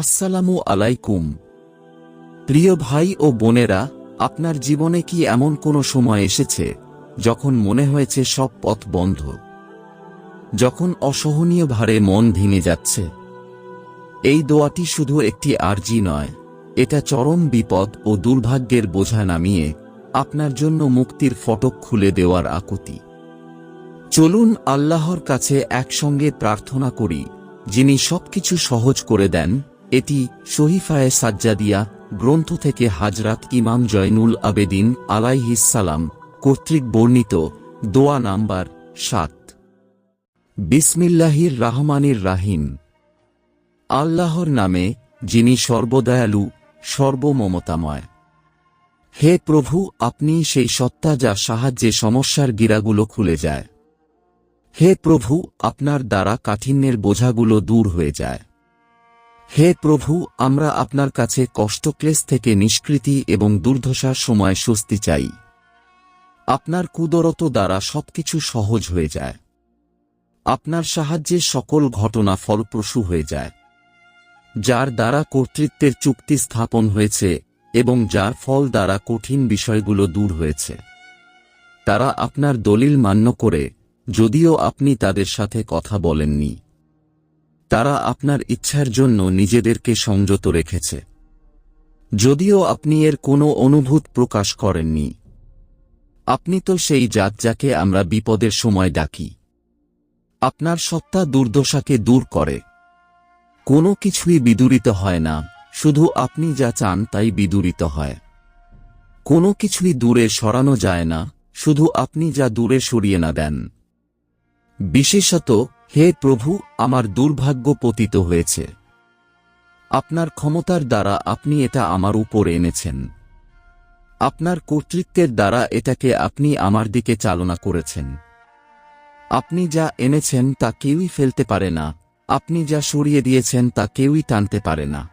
আসসালামু আলাইকুম। প্রিয় ভাই ও বোনেরা, আপনার জীবনে কি এমন কোনো সময় এসেছে যখন মনে হয়েছে সব পথ বন্ধ? যখন অসহনীয় ভারে মন ভেঙে যাচ্ছে? এই দোয়াটি শুধু একটি আর্জি নয়, এটা চরম বিপদ ও দুর্ভাগ্যের বোঝা নামিয়ে আপনার জন্য মুক্তির ফটক খুলে দেওয়ার আকুতি। চলুন আল্লাহর কাছে একসঙ্গে প্রার্থনা করি, যিনি সবকিছু সহজ করে দেন এটি শহীফায়ে সাজ্জাদিয়া গ্রন্থ থেকে হাজরাত ইমাম জয়নুল আবেদিন আলাইহিসালাম কর্তৃক বর্ণিত, দোয়া নাম্বার সাত। বিসমিল্লাহির রাহমানির রাহিম। আল্লাহর নামে যিনি সর্বদয়ালু, সর্বমমতাময়। হে প্রভু, আপনি সেই সত্তা যা সাহায্যে সমস্যার গিরাগুলো খুলে যায়। হে প্রভু, আপনার দ্বারা কাঠিন্যের বোঝাগুলো দূর হয়ে যায়। হে প্রভু, আমরা আপনার কাছে কষ্টক্লেশ থেকে নিষ্কৃতি এবং দুর্দশার সময় স্বস্তি চাই। আপনার কুদরত দ্বারা সবকিছু সহজ হয়ে যায়। আপনার সাহায্যে সকল ঘটনা ফলপ্রসূ হয়ে যায়। যার দ্বারা কর্তৃত্বের চুক্তি স্থাপন হয়েছে এবং যার ফল দ্বারা কঠিন বিষয়গুলো দূর হয়েছে। তারা আপনার দলিল মান্য করে, যদিও আপনি তাদের সাথে কথা বলেননি। তারা আপনার ইচ্ছার জন্য নিজেদেরকে সংযত রেখেছে। যদিও আপনি এর কোনো অনুভূত প্রকাশ করেননি। আপনি তো সেই জাত যাকে আমরা বিপদের সময় ডাকি। আপনার সত্তা দুর্দশাকে দূর করে। কোনো কিছুই বিদূরিত হয় না, শুধু আপনি যা চান তাই বিদূরিত হয়। কোনো কিছুই দূরে সরানো যায় না, শুধু আপনি যা দূরে সরিয়ে না দেন। বিশেষত হে প্রভু, আমার দুর্ভাগ্য পতিত হয়েছে। আপনার ক্ষমতার দ্বারা আপনি এটা আমার উপর এনেছেন। আপনার কর্তৃত্বের দ্বারা এটাকে আপনি আমার দিকে চালনা করেছেন। আপনি যা এনেছেন তা কেউই ফেলতে পারে না। আপনি যা সরিয়ে দিয়েছেন তা কেউই টানতে পারে না।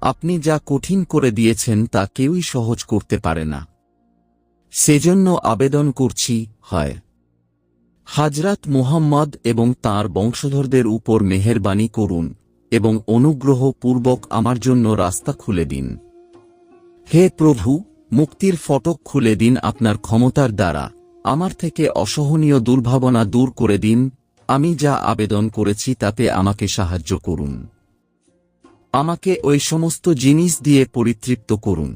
আপনি যা কঠিন করে দিয়েছেন তা কেউই সহজ করতে পারে না। সেজন্য আবেদন করছি, হয়। হাজরাত মুহাম্মদ এবং তার বংশধরদের উপর মেহেরবানি করুন এবং অনুগ্রহ পূর্বক আমার জন্য রাস্তা খুলে দিন। হে প্রভু, মুক্তির ফটক খুলে দিন আপনার ক্ষমতার দ্বারা। আমার থেকে অসহনীয় দুর্ভাবনা দূর করে দিন। আমি যা আবেদন করেছি তাতে আমাকে সাহায্য করুন। আমাকে ওই সমস্ত জিনিস দিয়ে পরিতৃপ্ত করুন,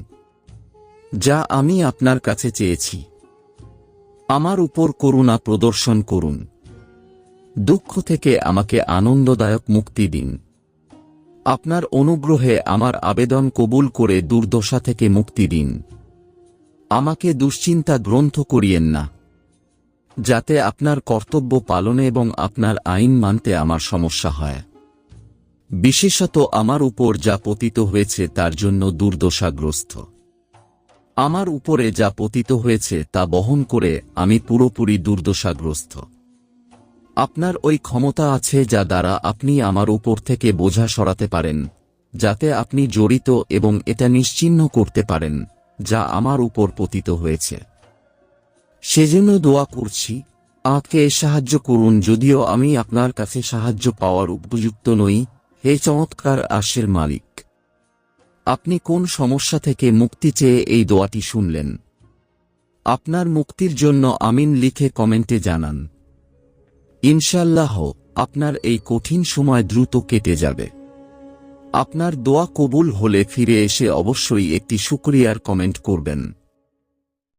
যা আমি আপনার কাছে চেয়েছি। আমার উপর করুণা প্রদর্শন করুন। দুঃখ থেকে আমাকে আনন্দদায়ক মুক্তি দিন। আপনার অনুগ্রহে আমার আবেদন কবুল করে দুর্দশা থেকে মুক্তি দিন। আমাকে দুশ্চিন্তা গ্রন্থ করিয়েন না, যাতে আপনার কর্তব্য পালনে এবং আপনার আইন মানতে আমার সমস্যা হয়। বিশেষত আমার উপর যা পতিত হয়েছে তার জন্য দুর্দশাগ্রস্ত। আমার উপরে যা পতিত হয়েছে তা বহন করে আমি পুরোপুরি দুর্দশাগ্রস্ত। আপনার ওই ক্ষমতা আছে যা দ্বারা আপনি আমার উপর থেকে বোঝা সরাতে পারেন, যাতে আপনি জড়িত এবং এটা নিশ্চিহ্ন করতে পারেন, যা আমার উপর পতিত হয়েছে। সেজন্য দোয়া করছি আঁকে সাহায্য করুন যদিও আমি আপনার কাছে সাহায্য পাওয়ার উপযুক্ত নই। হে চমৎকার আশের মালিক! আপনি কোন সমস্যা থেকে মুক্তি চেয়ে এই দোয়াটি শুনলেন? আপনার মুক্তির জন্য আমিন লিখে কমেন্টে জানান। ইনশাল্লাহ আপনার এই কঠিন সময় দ্রুত কেটে যাবে। আপনার দোয়া কবুল হলে ফিরে এসে অবশ্যই একটি শুক্রিয়ার কমেন্ট করবেন।